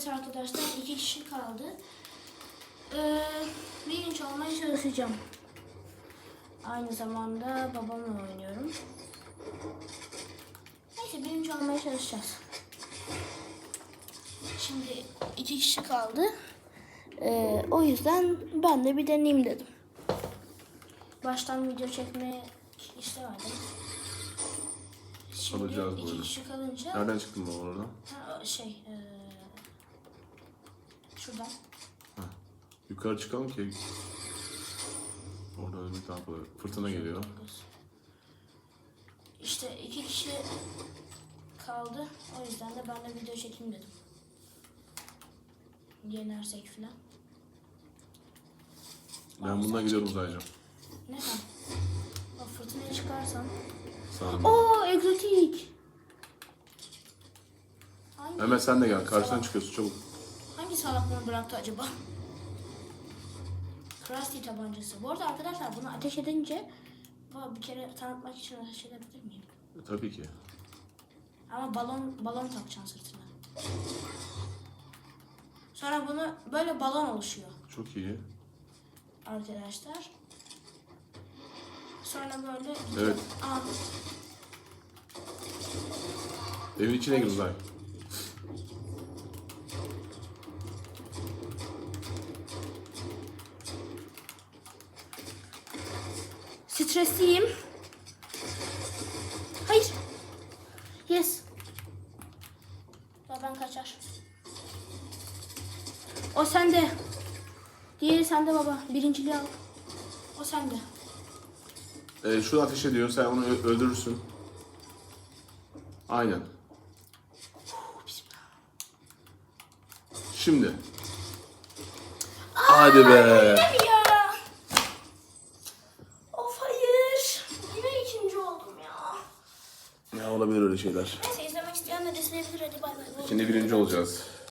Evet arkadaşlar iki kişi kaldı. Ee, birinci olmaya çalışacağım. Aynı zamanda babamla oynuyorum. Neyse birinci olmaya çalışacağız. Şimdi iki kişi kaldı. Ee, o yüzden ben de bir deneyeyim dedim. Baştan video çekmeye istemedim. Şimdi Alacağız iki böyle. kişi kalınca Nereden çıktın baba oradan? ha, şey eee şuradan Yukarı çıkalım ki. Orada öyle bir tarafa fırtına geliyor. İşte iki kişi kaldı. O yüzden de ben de video çekeyim dedim. Yenersek filan. Ben bununla gidiyorum Zaycım. Neden? O fırtınaya çıkarsam. Sağ ol. Oo egzotik. Hangi, Hemen sen de gel. Karşıdan çıkıyorsun çabuk. Hangi salak bunu bıraktı acaba? Krusty tabancası. Bu arada arkadaşlar bunu ateş edince bir kere tanıtmak için ateş edebilir miyim? E, tabii ki. Ama balon balon takacaksın sırtına. Sonra bunu böyle balon oluşuyor Çok iyi. arkadaşlar. Sonra böyle. Evet. Aa, Evin içine gir stresliyim. Hayır. Yes. Baban kaçar. O sende. Diğeri sende baba. Birinciliği al. O sende. E, şu ateş ediyor. Sen onu ö- öldürürsün. Aynen. Şimdi. Hadi be. Ya. Olabilir öyle şeyler. Neyse izlemek isteyen de izleyebilir. Hadi bay bay. Şimdi birinci olacağız.